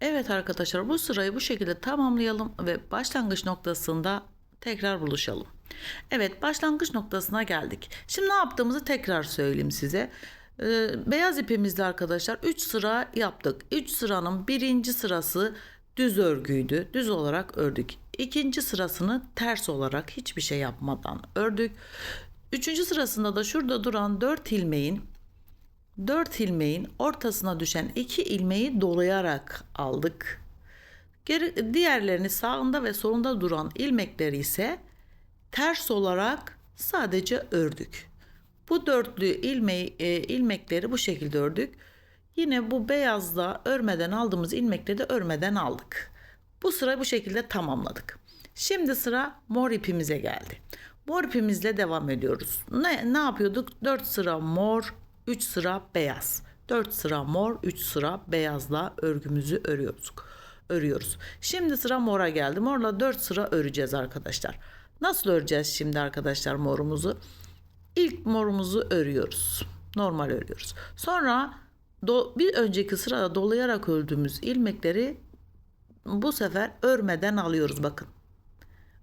Evet arkadaşlar bu sırayı bu şekilde tamamlayalım ve başlangıç noktasında tekrar buluşalım. Evet başlangıç noktasına geldik. Şimdi ne yaptığımızı tekrar söyleyeyim size. Ee, beyaz ipimizle arkadaşlar 3 sıra yaptık. 3 sıranın birinci sırası düz örgüydü. Düz olarak ördük. İkinci sırasını ters olarak hiçbir şey yapmadan ördük. Üçüncü sırasında da şurada duran 4 ilmeğin 4 ilmeğin ortasına düşen 2 ilmeği dolayarak aldık. Geri, diğerlerini sağında ve solunda duran ilmekleri ise ters olarak sadece ördük. Bu dörtlü ilmeği, e, ilmekleri bu şekilde ördük. Yine bu beyazla örmeden aldığımız ilmekleri de örmeden aldık. Bu sıra bu şekilde tamamladık. Şimdi sıra mor ipimize geldi. Mor ipimizle devam ediyoruz. Ne, ne yapıyorduk? 4 sıra mor, 3 sıra beyaz. 4 sıra mor, 3 sıra beyazla örgümüzü örüyoruz. Örüyoruz. Şimdi sıra mora geldi. Morla 4 sıra öreceğiz arkadaşlar. Nasıl öreceğiz şimdi arkadaşlar morumuzu? İlk morumuzu örüyoruz. Normal örüyoruz. Sonra do- bir önceki sırada dolayarak ördüğümüz ilmekleri bu sefer örmeden alıyoruz bakın.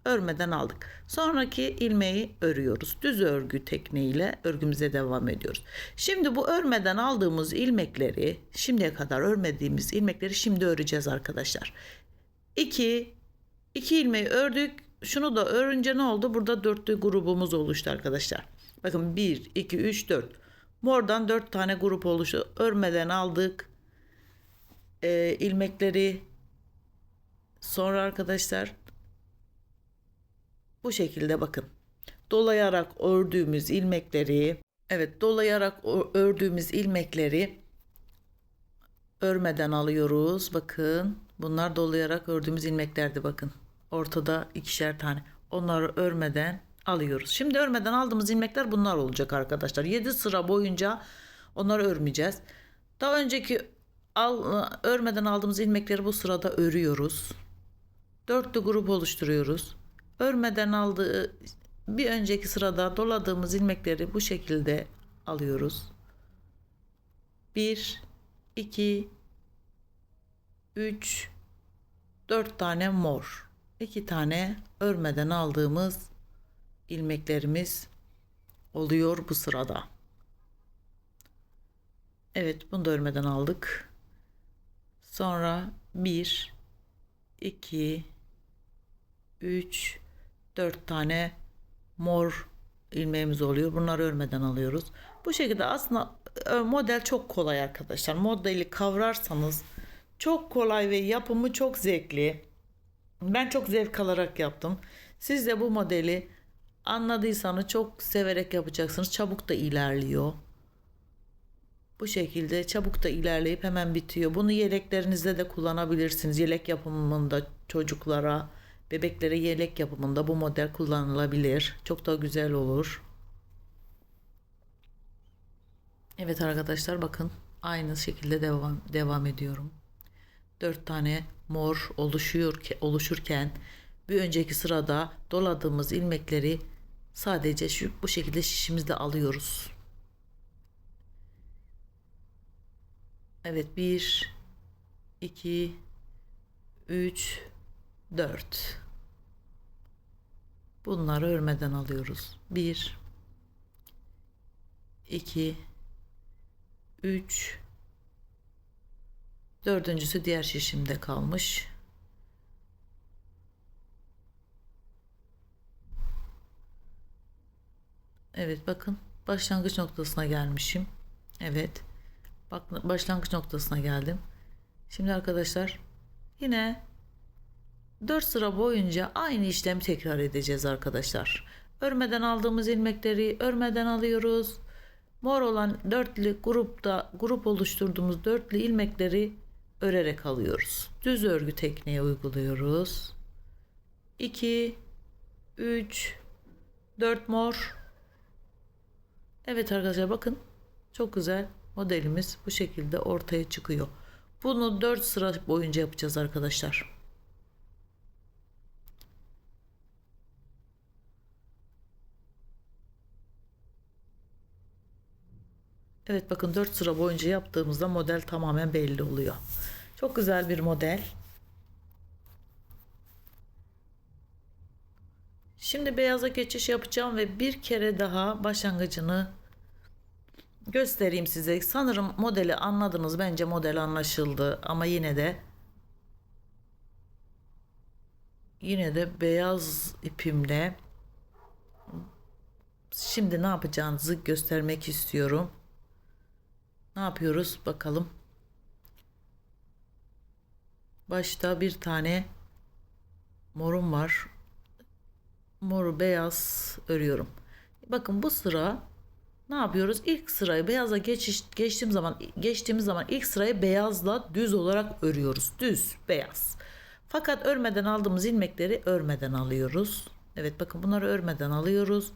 Örmeden aldık. Sonraki ilmeği örüyoruz. Düz örgü tekniğiyle örgümüze devam ediyoruz. Şimdi bu örmeden aldığımız ilmekleri, şimdiye kadar örmediğimiz ilmekleri şimdi öreceğiz arkadaşlar. 2 2 ilmeği ördük. Şunu da örünce ne oldu? Burada dörtlü grubumuz oluştu arkadaşlar. Bakın 1 2 3 4. Mordan 4 tane grup oluştu. Örmeden aldık. Ee, ilmekleri sonra arkadaşlar bu şekilde bakın. Dolayarak ördüğümüz ilmekleri, evet dolayarak ördüğümüz ilmekleri örmeden alıyoruz. Bakın bunlar dolayarak ördüğümüz ilmeklerdi bakın. Ortada ikişer tane. Onları örmeden alıyoruz. Şimdi örmeden aldığımız ilmekler bunlar olacak arkadaşlar. 7 sıra boyunca onları örmeyeceğiz. Daha önceki al, örmeden aldığımız ilmekleri bu sırada örüyoruz. Dörtlü grup oluşturuyoruz. Örmeden aldığı bir önceki sırada doladığımız ilmekleri bu şekilde alıyoruz. 1 2 3 4 tane mor. 2 tane örmeden aldığımız ilmeklerimiz oluyor bu sırada. Evet, bunu da örmeden aldık. Sonra 1 2 3 4 tane mor ilmeğimiz oluyor. Bunları örmeden alıyoruz. Bu şekilde aslında e, model çok kolay arkadaşlar. Modeli kavrarsanız çok kolay ve yapımı çok zevkli. Ben çok zevk alarak yaptım. Siz de bu modeli anladıysanız çok severek yapacaksınız. Çabuk da ilerliyor. Bu şekilde çabuk da ilerleyip hemen bitiyor. Bunu yeleklerinizde de kullanabilirsiniz. Yelek yapımında çocuklara, bebeklere yelek yapımında bu model kullanılabilir. Çok da güzel olur. Evet arkadaşlar bakın aynı şekilde devam devam ediyorum. 4 tane mor oluşuyor oluşurken bir önceki sırada doladığımız ilmekleri sadece şu bu şekilde şişimizde alıyoruz. Evet 1 2 3 4 Bunları örmeden alıyoruz. 1 2 3 Dördüncüsü diğer şişimde kalmış. Evet bakın başlangıç noktasına gelmişim. Evet. Bak başlangıç noktasına geldim. Şimdi arkadaşlar yine 4 sıra boyunca aynı işlemi tekrar edeceğiz arkadaşlar. Örmeden aldığımız ilmekleri örmeden alıyoruz. Mor olan dörtlü grupta grup oluşturduğumuz dörtlü ilmekleri örerek alıyoruz. Düz örgü tekniği uyguluyoruz. 2 3 4 mor. Evet arkadaşlar bakın çok güzel modelimiz bu şekilde ortaya çıkıyor. Bunu 4 sıra boyunca yapacağız arkadaşlar. Evet bakın 4 sıra boyunca yaptığımızda model tamamen belli oluyor. Çok güzel bir model. Şimdi beyaza geçiş yapacağım ve bir kere daha başlangıcını göstereyim size. Sanırım modeli anladınız. Bence model anlaşıldı ama yine de yine de beyaz ipimle şimdi ne yapacağınızı göstermek istiyorum. Ne yapıyoruz bakalım. Başta bir tane morum var. Moru beyaz örüyorum. Bakın bu sıra ne yapıyoruz? İlk sırayı beyaza geçiş, geçtiğim zaman geçtiğimiz zaman ilk sırayı beyazla düz olarak örüyoruz. Düz, beyaz. Fakat örmeden aldığımız ilmekleri örmeden alıyoruz. Evet bakın bunları örmeden alıyoruz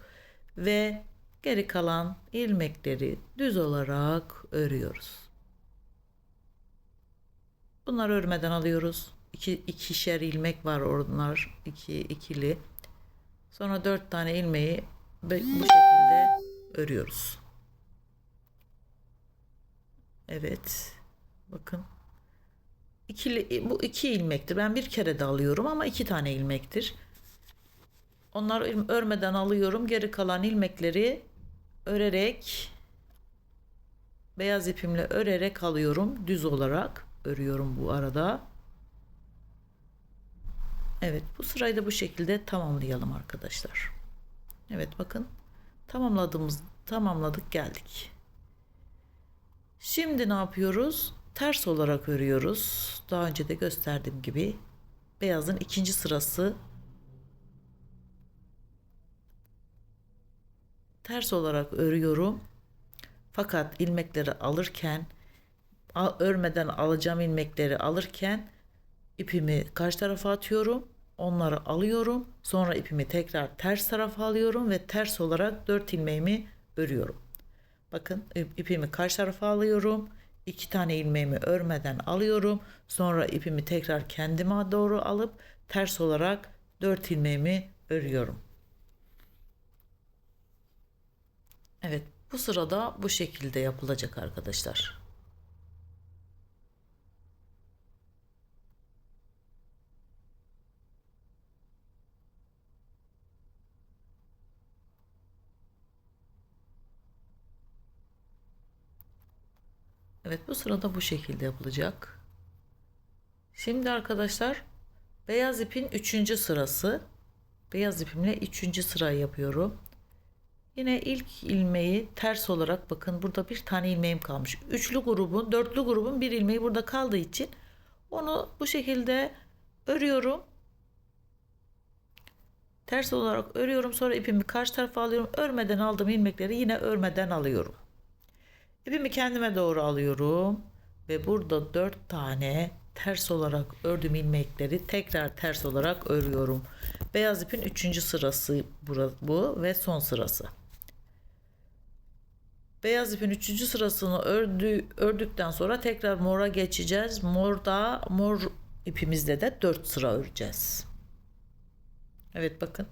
ve geri kalan ilmekleri düz olarak örüyoruz. Bunları örmeden alıyoruz. İki, ikişer ilmek var onlar. iki ikili. Sonra dört tane ilmeği bu şekilde örüyoruz. Evet. Bakın. İkili, bu iki ilmektir. Ben bir kere de alıyorum ama iki tane ilmektir. Onları örmeden alıyorum. Geri kalan ilmekleri örerek beyaz ipimle örerek alıyorum. Düz olarak örüyorum bu arada. Evet bu sırayı da bu şekilde tamamlayalım arkadaşlar. Evet bakın tamamladığımız tamamladık geldik. Şimdi ne yapıyoruz? Ters olarak örüyoruz. Daha önce de gösterdiğim gibi beyazın ikinci sırası ters olarak örüyorum. Fakat ilmekleri alırken örmeden alacağım ilmekleri alırken ipimi karşı tarafa atıyorum. Onları alıyorum. Sonra ipimi tekrar ters tarafa alıyorum ve ters olarak dört ilmeğimi örüyorum. Bakın ipimi karşı tarafa alıyorum. iki tane ilmeğimi örmeden alıyorum. Sonra ipimi tekrar kendime doğru alıp ters olarak dört ilmeğimi örüyorum. Evet bu sırada bu şekilde yapılacak arkadaşlar. Evet bu sırada bu şekilde yapılacak. Şimdi arkadaşlar beyaz ipin 3. sırası. Beyaz ipimle 3. sırayı yapıyorum. Yine ilk ilmeği ters olarak bakın burada bir tane ilmeğim kalmış. Üçlü grubun, dörtlü grubun bir ilmeği burada kaldığı için onu bu şekilde örüyorum. Ters olarak örüyorum. Sonra ipimi karşı tarafa alıyorum. Örmeden aldığım ilmekleri yine örmeden alıyorum. İpimi kendime doğru alıyorum. Ve burada dört tane ters olarak ördüğüm ilmekleri tekrar ters olarak örüyorum. Beyaz ipin üçüncü sırası bu ve son sırası. Beyaz ipin üçüncü sırasını ördü, ördükten sonra tekrar mora geçeceğiz. Morda mor ipimizde de dört sıra öreceğiz. Evet bakın.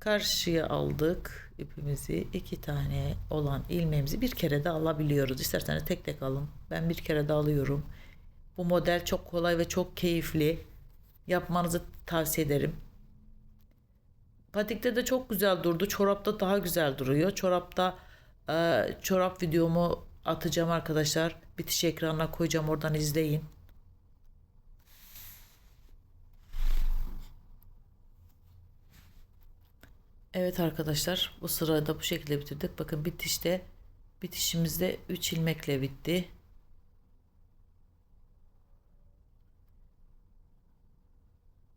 Karşıya aldık ipimizi. iki tane olan ilmeğimizi bir kere de alabiliyoruz. İsterseniz tek tek alın. Ben bir kere de alıyorum. Bu model çok kolay ve çok keyifli. Yapmanızı tavsiye ederim. Patikte de çok güzel durdu. Çorapta daha güzel duruyor. Çorapta e, çorap videomu atacağım arkadaşlar. Bitiş ekranına koyacağım. Oradan izleyin. Evet arkadaşlar bu sırada bu şekilde bitirdik. Bakın bitişte bitişimizde 3 ilmekle bitti.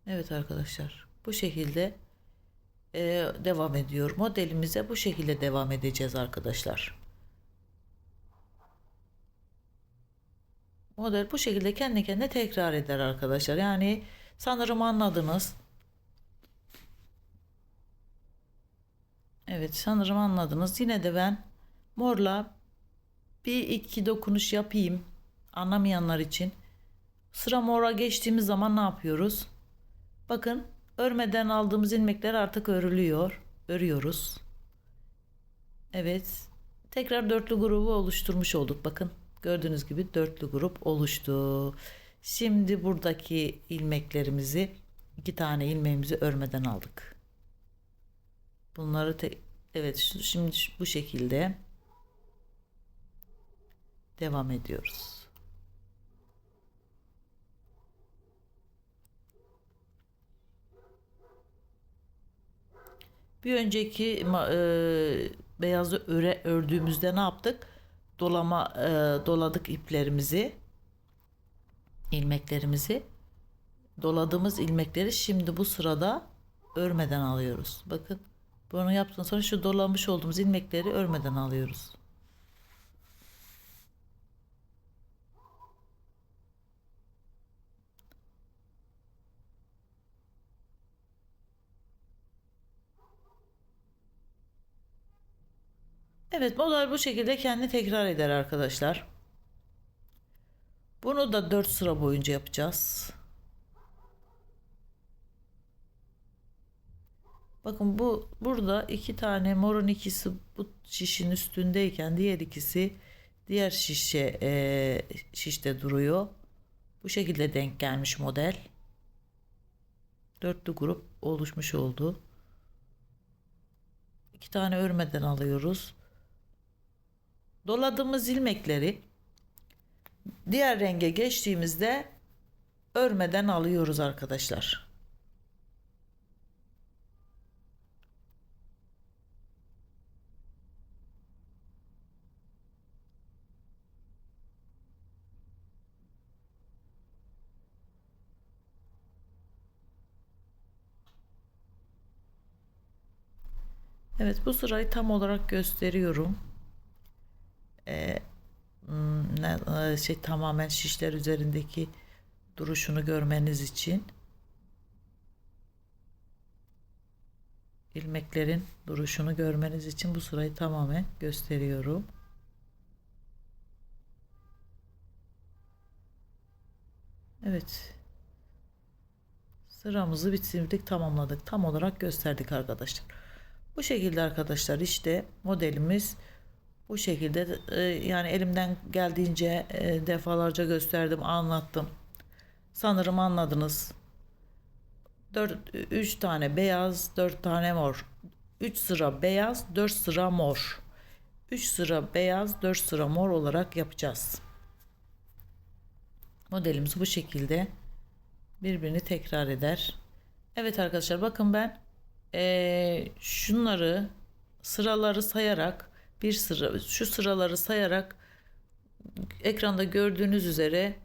Evet arkadaşlar bu şekilde e, devam ediyor. Modelimize bu şekilde devam edeceğiz arkadaşlar. Model bu şekilde kendi kendine tekrar eder arkadaşlar. Yani sanırım anladınız. Evet sanırım anladınız. Yine de ben morla bir iki dokunuş yapayım. Anlamayanlar için. Sıra mora geçtiğimiz zaman ne yapıyoruz? Bakın örmeden aldığımız ilmekler artık örülüyor. Örüyoruz. Evet. Tekrar dörtlü grubu oluşturmuş olduk. Bakın Gördüğünüz gibi dörtlü grup oluştu. Şimdi buradaki ilmeklerimizi iki tane ilmeğimizi örmeden aldık. Bunları te evet şimdi bu şekilde devam ediyoruz. Bir önceki e, beyazı öre ördüğümüzde ne yaptık? Dolama e, doladık iplerimizi, ilmeklerimizi. Doladığımız ilmekleri şimdi bu sırada örmeden alıyoruz. Bakın bunu yaptıktan sonra şu dolamış olduğumuz ilmekleri örmeden alıyoruz. Evet model bu şekilde kendi tekrar eder arkadaşlar. Bunu da 4 sıra boyunca yapacağız. Bakın bu burada iki tane morun ikisi bu şişin üstündeyken diğer ikisi diğer şişe e, şişte duruyor. Bu şekilde denk gelmiş model. Dörtlü grup oluşmuş oldu. İki tane örmeden alıyoruz. Doladığımız ilmekleri diğer renge geçtiğimizde örmeden alıyoruz arkadaşlar. Evet bu sırayı tam olarak gösteriyorum. Ne, e, şey tamamen şişler üzerindeki duruşunu görmeniz için ilmeklerin duruşunu görmeniz için bu sırayı tamamen gösteriyorum. Evet. Sıramızı bitirdik, tamamladık. Tam olarak gösterdik arkadaşlar. Bu şekilde arkadaşlar işte modelimiz bu şekilde e, yani elimden geldiğince e, defalarca gösterdim, anlattım. Sanırım anladınız. 4 3 tane beyaz, 4 tane mor. 3 sıra beyaz, 4 sıra mor. 3 sıra beyaz, 4 sıra mor olarak yapacağız. Modelimiz bu şekilde birbirini tekrar eder. Evet arkadaşlar bakın ben eee, şunları sıraları sayarak bir sıra şu sıraları sayarak ekranda gördüğünüz üzere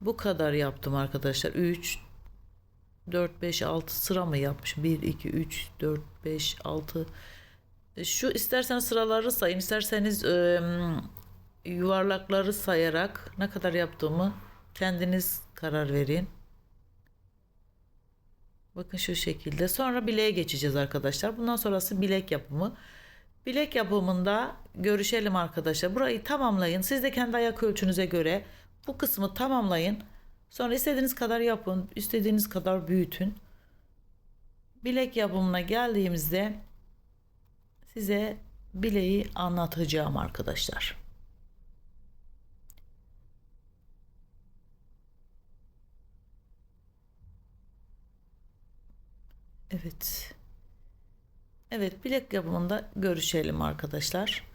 bu kadar yaptım arkadaşlar. 3 4 5 6 sıra mı yapmışım? 1 2 3 4 5 6 şu isterseniz sıraları sayın, isterseniz eee, yuvarlakları sayarak ne kadar yaptığımı kendiniz karar verin. Bakın şu şekilde. Sonra bileğe geçeceğiz arkadaşlar. Bundan sonrası bilek yapımı. Bilek yapımında görüşelim arkadaşlar. Burayı tamamlayın. Siz de kendi ayak ölçünüze göre bu kısmı tamamlayın. Sonra istediğiniz kadar yapın. istediğiniz kadar büyütün. Bilek yapımına geldiğimizde size bileği anlatacağım arkadaşlar. Evet. Evet bilek yapımında görüşelim arkadaşlar.